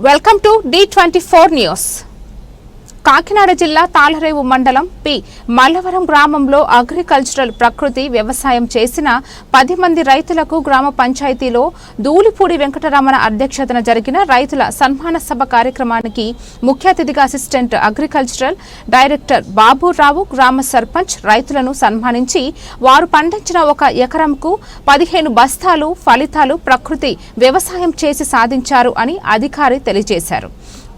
welcome to the twenty four news Kakinada జిల్లా తాళరేవు మండలం P. Mallavaram గ్రామంలో అగ్రికల్చరల్ ప్రకృతి వ్యవసాయం చేసిన పది మంది రైతులకు గ్రామ పంచాయతీలో దూలిపూడి వెంకటరమణ అధ్యక్షతన జరిగిన రైతుల సన్మాన సభ కార్యక్రమానికి ముఖ్య అతిథిగా అసిస్టెంట్ అగ్రికల్చరల్ డైరెక్టర్ బాబురావు గ్రామ సర్పంచ్ రైతులను సన్మానించి వారు పండించిన ఒక ఎకరంకు పదిహేను బస్తాలు ఫలితాలు ప్రకృతి వ్యవసాయం చేసి సాధించారు అని అధికారి తెలియజేశారు.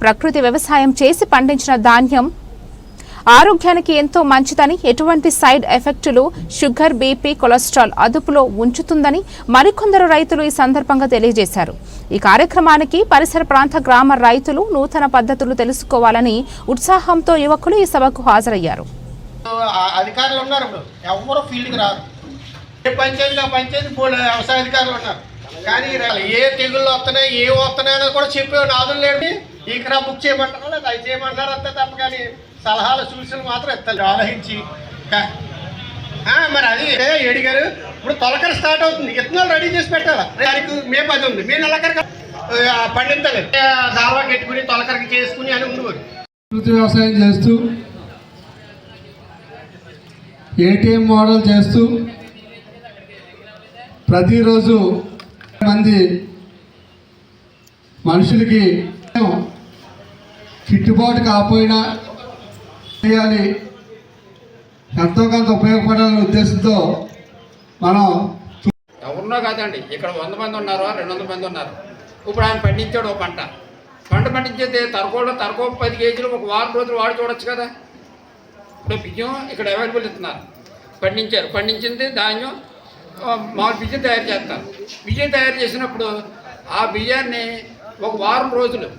ప్రకృతి వ్యవసాయం చేసి పండించిన ధాన్యం ఆరోగ్యానికి ఎంతో మంచిదని ఎటువంటి సైడ్ ఎఫెక్టులు షుగర్ బీపీ కొలెస్ట్రాల్ అదుపులో ఉంచుతుందని మరికొందరు రైతులు ఈ సందర్భంగా తెలియజేశారు. ఈ కార్యక్రమానికి పరిసర ప్రాంత గ్రామ రైతులు నూతన పద్ధతులు తెలుసుకోవాలని ఉత్సాహంతో యువకులు ఈ సభకు హాజరయ్యారు. అధికారులు ఉన్నారు ఎవరు ఫీల్డ్కి రారు. ఏ పంచాయతీ వ్యవసాయ అధికారులు ఉన్నారు. కానీ ఏ తెగుళ్ళు వస్తున్నాయి ఏ వస్తున్నాయి అనేది కూడా చెప్పే నాదులు లేడు. ఇక్కడ బుక్ చేయమంటారా లేదా? అది చేయమంటారా అంతే తప్ప కానీ సలహాలు సూచనలు మాత్రం ఇస్తారు ఆలోచించి. మరి అది. ఏ ఏడిగారు ఇప్పుడు తొలకర స్టార్ట్ అవుతుంది. విత్తనాలు రెడీ చేసి పెట్టాలా? దానికి మే పది ఉంది. మే నెలకర పండించాలి దావా పెట్టుకుని తొలకరికి చేసుకుని అని ఉండేవారు. వ్యవసాయం చేస్తూ ఏటీఎం మోడల్ చేస్తూ ప్రతిరోజు మంది మనుషులకి గిట్టుబాటు కాకపోయినా చేయాలి. ఎంతో కొంత ఉపయోగపడాలనే ఉద్దేశంతో మనం ఎవరున్నో కాదండి ఇక్కడ వంద మంది ఉన్నారు రెండు వందల మంది ఉన్నారు? ఇప్పుడు ఆయన పండించాడు ఒక పంట. పంట పండించేది తరకోలో తరకో పది కేజీలు ఒక వారం రోజులు వాడి చూడొచ్చు కదా. ఇప్పుడు బియ్యం ఇక్కడ అవైలబుల్ ఇస్తున్నారు. పండించారు. పండించింది ధాన్యం మామూలు బియ్యం తయారు చేస్తారు. బియ్యం తయారు చేసినప్పుడు ఆ బియ్యాన్ని ఒక వారం రోజులు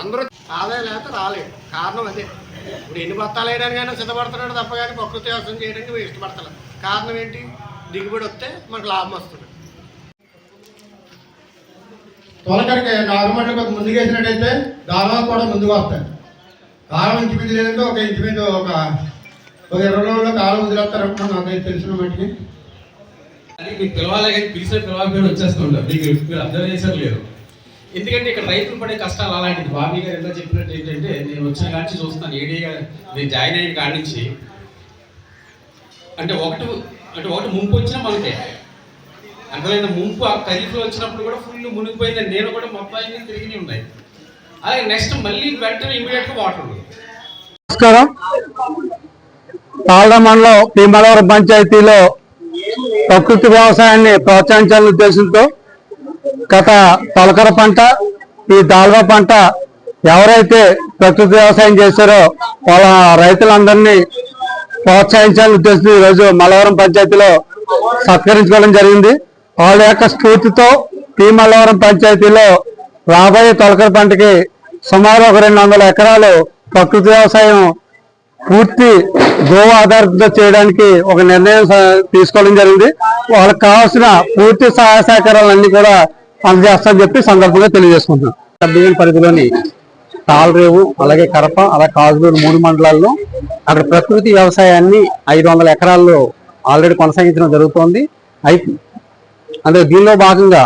అందరూ ఆదాయం లేకపోతే రాలేదు కారణం అదే. ఇప్పుడు ఎన్ని బత్తాలు వేయడానికి అయినా సిద్ధపడుతున్నాడు తప్ప కానీ ప్రకృతి వ్యవసాయం చేయడానికి మేము ఇష్టపడతలేదు కారణం ఏంటి? దిగుబడి వస్తే మనకు లాభం వస్తుంది. తొలకరికి నారుమడ్డ కొంత ముందుకు వేసినట్టయితే దాదాపు కూడా ముందుకు వస్తాయి. కాలం ఇంచుమించు లేదంటే ఒక ఇంచుమించు ఒక ఒక ఇరవై రోజుల్లో కాలం వదిలేస్తారనుకున్నాను నాకైతే తెలిసిన మట్టికి. అది మీకు పిలవాలి కానీ పిలిచిన పిలవకపోయినా వచ్చేస్తుంటారు. మీకు మీరు అబ్జర్వ్ చేశారు లేదు. ఎందుకంటే ఇక్కడ రైతులు పడే కష్టాలు అలాంటిది బాబీ గారు ఎలా చెప్పినట్టు ఏంటంటే నేను వచ్చిన కాడి నుంచి చూస్తున్నాను ఏడీ నేను జాయిన్ అయిన కాడి నుంచి. అంటే ఒకటి అంటే ఒకటి ముంపు వచ్చినా మనకే. అర్థమైన ముంపు ఆ ఖరీఫ్లో వచ్చినప్పుడు కూడా ఫుల్ మునిగిపోయింది నేను కూడా మొత్తం తిరిగి ఉన్నాయి. అలాగే నెక్స్ట్ మళ్ళీ వెంటనే ఇమీడియట్గా వాటర్ నమస్కారం. తాళ్ళ మండలం భీమవరం పంచాయతీలో ప్రకృతి వ్యవసాయాన్ని ప్రోత్సహించాలనే ఉద్దేశంతో గత తొలకర పంట ఈ దాల్వా పంట ఎవరైతే ప్రకృతి వ్యవసాయం చేశారో వాళ్ళ రైతులందరినీ ప్రోత్సహించాలని ఉద్దేశం ఈరోజు మలవరం పంచాయతీలో సత్కరించుకోవడం జరిగింది. వాళ్ళ యొక్క స్ఫూర్తితో ఈ మల్లవరం పంచాయతీలో రాబోయే తొలకర పంటకి సుమారు ఒక రెండు వందల ఎకరాలు ప్రకృతి వ్యవసాయం పూర్తి గోవు ఆధారిత చేయడానికి ఒక నిర్ణయం తీసుకోవడం జరిగింది. వాళ్ళకి కావాల్సిన పూర్తి సహాయ సహకారాలన్నీ కూడా అందజేస్తామని చెప్పి సందర్భంగా తెలియజేసుకుంటున్నాం. సబ్బిగల్ పరిధిలోని తాళరేవు అలాగే కరప అలాగే కాజులూరు మూడు మండలాల్లో అక్కడ ప్రకృతి వ్యవసాయాన్ని ఐదు వందల ఎకరాల్లో ఆల్రెడీ కొనసాగించడం జరుగుతోంది. అయితే అంటే దీనిలో భాగంగా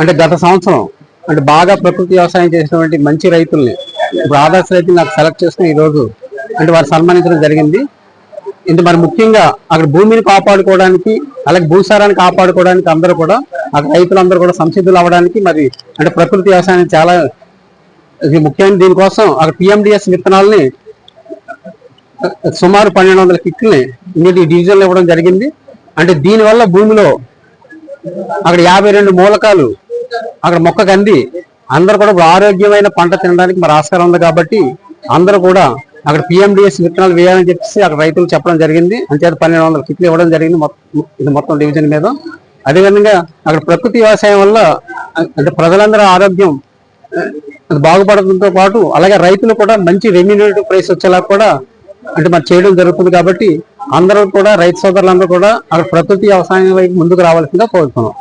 అంటే గత సంవత్సరం అంటే బాగా ప్రకృతి వ్యవసాయం చేసినటువంటి మంచి రైతుల్ని ఇప్పుడు ఆదర్శ రైతులు నాకు సెలెక్ట్ చేసుకుని ఈ రోజు అంటే వారు సన్మానించడం జరిగింది. ఇంత మరి ముఖ్యంగా అక్కడ భూమిని కాపాడుకోవడానికి అలాగే భూసారాన్ని కాపాడుకోవడానికి అందరూ కూడా అక్కడ రైతులందరూ కూడా సంసిద్ధులు అవ్వడానికి మరి అంటే ప్రకృతి వ్యవసాయం చాలా ఇది ముఖ్యమైన దీనికోసం అక్కడ పిఎండిఎస్ విత్తనాలని సుమారు పన్నెండు వందల కిట్లని ఇన్ని డివిజన్లు ఇవ్వడం జరిగింది. అంటే దీనివల్ల భూమిలో అక్కడ యాభై రెండు మూలకాలు అక్కడ మొక్కకు అంది అందరూ కూడా ఆరోగ్యమైన పంట తినడానికి మరి ఆస్కారం ఉంది కాబట్టి అందరూ కూడా అక్కడ పిఎండిఎస్ విత్తనాలు వేయాలని చెప్పేసి అక్కడ రైతులు చెప్పడం జరిగింది. అంతేత పన్నెండు వందల కిట్లు ఇవ్వడం జరిగింది మొత్తం ఇది మొత్తం డివిజన్ మీద. అదేవిధంగా అక్కడ ప్రకృతి వ్యవసాయం వల్ల అంటే ప్రజలందరూ ఆరోగ్యం అది బాగుపడడంతో పాటు అలాగే రైతులు కూడా మంచి రెమ్యూనేటివ్ ప్రైస్ వచ్చేలా కూడా అంటే మరి చేయడం జరుగుతుంది కాబట్టి అందరూ కూడా రైతు సోదరులందరూ కూడా అక్కడ ప్రకృతి వ్యవసాయం వైపు ముందుకు రావాల్సిందిగా కోరుతున్నాం.